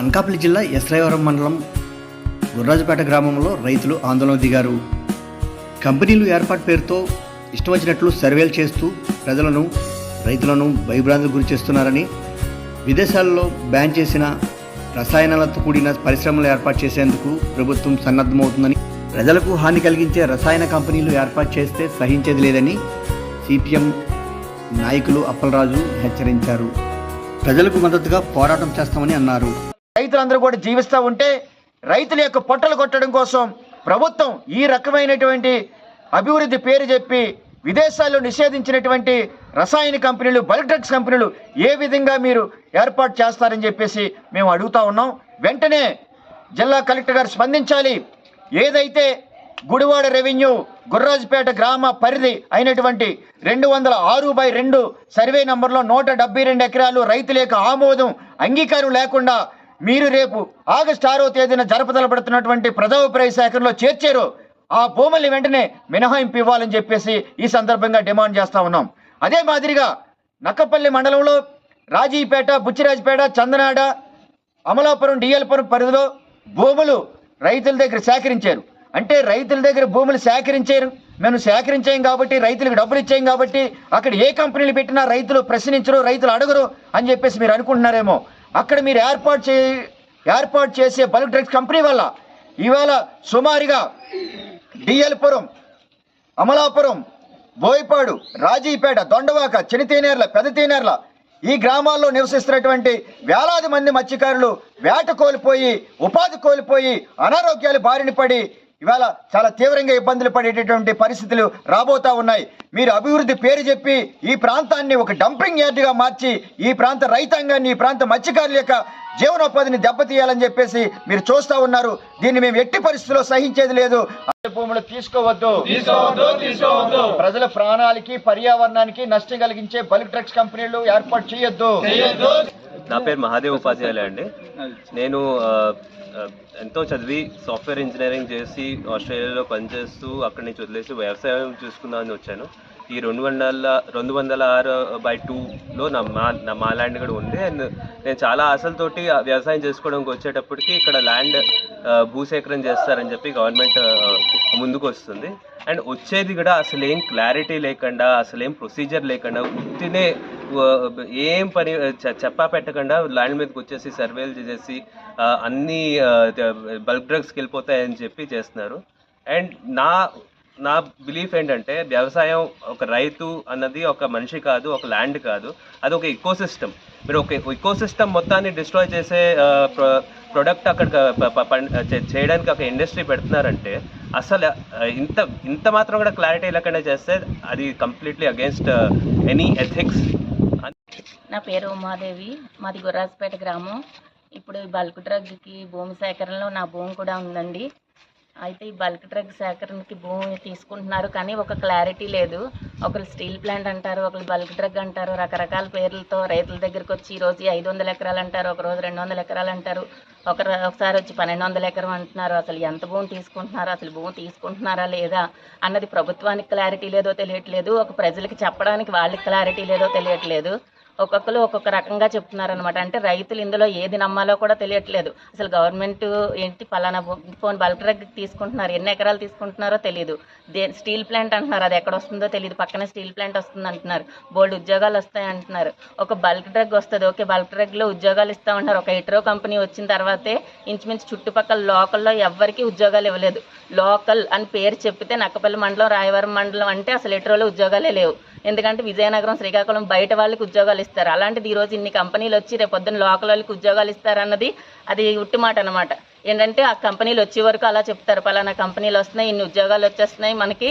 అనకాపల్లి జిల్లా ఎస్రాయవరం మండలం గుర్రాజపేట గ్రామంలో రైతులు ఆందోళన దిగారు. కంపెనీలు ఏర్పాటు పేరుతో ఇష్టం వచ్చినట్లు సర్వేలు చేస్తూ ప్రజలను రైతులను భయభ్రాంతులకు గురి చేస్తున్నారని విదేశాల్లో బ్యాన్ చేసిన రసాయనాలతో కూడిన పరిశ్రమలు ఏర్పాటు చేసేందుకు ప్రభుత్వం సన్నద్ధమవుతుందని ప్రజలకు హాని కలిగించే రసాయన కంపెనీలు ఏర్పాటు చేస్తే సహించేది లేదని సిపిఎం నాయకులు అప్పలరాజు హెచ్చరించారు. ప్రజలకు మద్దతుగా పోరాటం చేస్తామని అన్నారు. రైతులందరూ కూడా జీవిస్తూ ఉంటే రైతుల యొక్క పొట్టలు కొట్టడం కోసం ప్రభుత్వం ఈ రకమైనటువంటి అభివృద్ధి పేరు చెప్పి విదేశాల్లో నిషేధించినటువంటి రసాయన కంపెనీలు బల్క్ డ్రగ్స్ కంపెనీలు ఏ విధంగా మీరు ఏర్పాటు చేస్తారని చెప్పేసి మేము అడుగుతా ఉన్నాం. వెంటనే జిల్లా కలెక్టర్ గారు స్పందించాలి. ఏదైతే గుడివాడ రెవెన్యూ గుర్రాజుపేట గ్రామ పరిధి అయినటువంటి రెండు వందల ఆరు బై రెండు సర్వే నంబర్లో నూట డెబ్బై రెండు ఎకరాలు రైతుల యొక్క ఆమోదం అంగీకారం లేకుండా మీరు రేపు ఆగస్టు ఆరో తేదీన జరపదలబడుతున్నటువంటి ప్రజాభిప్రాయ సేకరణలో చేర్చారు. ఆ భూముల్ని వెంటనే మినహాయింపు ఇవ్వాలని చెప్పేసి ఈ సందర్భంగా డిమాండ్ చేస్తా ఉన్నాం. అదే మాదిరిగా నక్కపల్లి మండలంలో రాజీపేట బుచ్చిరాజపేట చందనాడ అమలాపురం డిఎల్పురం పరిధిలో భూములు రైతుల దగ్గర సేకరించారు. అంటే రైతుల దగ్గర భూములు సేకరించారు. మేము సేకరించాం కాబట్టి రైతులకు డబ్బులు ఇచ్చాం కాబట్టి అక్కడ ఏ కంపెనీలు పెట్టినా రైతులు ప్రశ్నించరు రైతులు అడగరు అని చెప్పేసి మీరు అనుకుంటున్నారేమో. అక్కడ మీరు ఏర్పాటు చే ఏర్పాటు చేసే బల్క్ డ్రగ్స్ కంపెనీ వల్ల ఇవాళ సుమారుగా డిఎల్పురం అమలాపురం బోయపాడు రాజీపేట దొండవాక చినితేనేర్ల పెద్ద ఈ గ్రామాల్లో నివసిస్తున్నటువంటి వేలాది మంది మత్స్యకారులు వేట కోల్పోయి ఉపాధి కోల్పోయి అనారోగ్యాలు బారిన పడి ఇవాళ చాలా తీవ్రంగా ఇబ్బందులు పడేటటువంటి పరిస్థితులు రాబోతా ఉన్నాయి. మీరు అభివృద్ధి పేరు చెప్పి ఈ ప్రాంతాన్ని ఒక డంపింగ్ యార్డ్గా మార్చి ఈ ప్రాంత రైతాంగాన్ని ఈ ప్రాంత మత్స్యకారుల యొక్క జీవనోపాధిని దెబ్బతీయాలని చెప్పేసి మీరు చూస్తా ఉన్నారు. దీన్ని మేము ఎట్టి పరిస్థితుల్లో సహించేది లేదు. అదే భూములు తీసుకోవద్దు. ప్రజల ప్రాణాలకి పర్యావరణానికి నష్టం కలిగించే బల్క్ డ్రగ్స్ కంపెనీలు ఏర్పాటు చేయొద్దు. నా పేరు మహాదేవ్ ఉపాధ్యాయులు అండి. నేను ఎంతో చదివి సాఫ్ట్వేర్ ఇంజనీరింగ్ చేసి ఆస్ట్రేలియాలో పనిచేస్తూ అక్కడి నుంచి వదిలేసి వ్యవసాయం చూసుకుందామని వచ్చాను. ఈ రెండు వందల రెండు వందల ఆరు బై టూలో నా మా నా మా ల్యాండ్ కూడా ఉంది. అండ్ నేను చాలా ఆశలతోటి వ్యవసాయం చేసుకోవడానికి వచ్చేటప్పటికి ఇక్కడ ల్యాండ్ భూసేకరణ చేస్తారని చెప్పి గవర్నమెంట్ ముందుకు వస్తుంది. అండ్ వచ్చేది కూడా అసలు ఏం క్లారిటీ లేకుండా అసలు ఏం ప్రొసీజర్ లేకుండా ఉత్తినే ఏం పని చెప్పా పెట్టకుండా ల్యాండ్ మీదకి వచ్చేసి సర్వేలు చేసేసి అన్ని బల్క్ డ్రగ్స్కి వెళ్ళిపోతాయని చెప్పి చేస్తున్నారు. అండ్ నా నా బిలీఫ్ ఏంటంటే వ్యవసాయం ఒక రైతు అన్నది ఒక మనిషి కాదు ఒక ల్యాండ్ కాదు. అది ఒక ఇకో సిస్టమ్ మీరు ఒక ఇకో సిస్టమ్ మొత్తాన్ని డిస్ట్రాయ్ చేసే ప్రొడక్ట్ అక్కడ చేయడానికి ఒక ఇండస్ట్రీ పెడుతున్నారంటే అసలు ఇంత ఇంత మాత్రం కూడా క్లారిటీ లేకుండా చేస్తే అది కంప్లీట్లీ అగేన్స్ట్ ఎనీ ఎథిక్స్ నా పేరు ఉమాదేవి. మాది గుర్రాజపేట గ్రామం. ఇప్పుడు ఈ బల్క్ డ్రగ్కి భూమి సేకరణలో నా భూమి కూడా ఉందండి. అయితే ఈ బల్క్ డ్రగ్ సేకరణకి భూమి తీసుకుంటున్నారు కానీ ఒక క్లారిటీ లేదు. ఒకరు స్టీల్ ప్లాంట్ అంటారు ఒకరు బల్క్ డ్రగ్ అంటారు రకరకాల పేర్లతో రైతుల దగ్గరికి వచ్చి ఈరోజు ఐదు వందల ఎకరాలు అంటారు ఒక రోజు రెండు వందల ఎకరాలు అంటారు. ఒకరు ఒకసారి వచ్చి పన్నెండు వందల ఎకరం అంటున్నారు. అసలు ఎంత భూమి తీసుకుంటున్నారు? అసలు భూమి తీసుకుంటున్నారా లేదా? అన్నది ప్రభుత్వానికి క్లారిటీ లేదో తెలియట్లేదు. ఒక ప్రజలకి చెప్పడానికి వాళ్ళకి క్లారిటీ లేదో తెలియట్లేదు. ఒక్కొక్కరు ఒక్కొక్క రకంగా చెప్తున్నారనమాట అంటే రైతులు ఇందులో ఏది నమ్మాలో కూడా తెలియట్లేదు. అసలు గవర్నమెంట్ ఏంటి పలానా ఫోన్ బల్క్ డ్రగ్ తీసుకుంటున్నారు ఎన్ని ఎకరాలు తీసుకుంటున్నారో తెలియదు దే స్టీల్ ప్లాంట్ అంటున్నారు అది ఎక్కడ వస్తుందో తెలియదు పక్కనే స్టీల్ ప్లాంట్ వస్తుంది అంటున్నారు. బోల్డ్ ఉద్యోగాలు వస్తాయి అంటున్నారు. ఒక బల్క్ డ్రగ్ వస్తుంది ఓకే బల్క్ డ్రగ్లో ఉద్యోగాలు ఇస్తామంటారు ఒక హెట్రో కంపెనీ వచ్చిన తర్వాతే ఇంచుమించు చుట్టుపక్కల లోకల్లో ఎవ్వరికీ ఉద్యోగాలు ఇవ్వలేదు. లోకల్ అని పేరు చెప్పితే నక్కపల్లి మండలం రాయవరం మండలం అంటే అసలు హెట్రోలో ఉద్యోగాలే లేవు. ఎందుకంటే విజయనగరం శ్రీకాకుళం బయట వాళ్ళకి ఉద్యోగాలు ఇస్తారు అలాంటిది ఈరోజు ఇన్ని కంపెనీలు వచ్చి రేపు పొద్దున్న లోకల్ వాళ్ళకి ఉద్యోగాలు ఇస్తారన్నది అది ఉట్టి మాట అనమాట ఏంటంటే ఆ కంపెనీలు వచ్చే వరకు అలా చెప్తారు. పలానా కంపెనీలు వస్తున్నాయి ఇన్ని ఉద్యోగాలు వచ్చేస్తున్నాయి మనకి.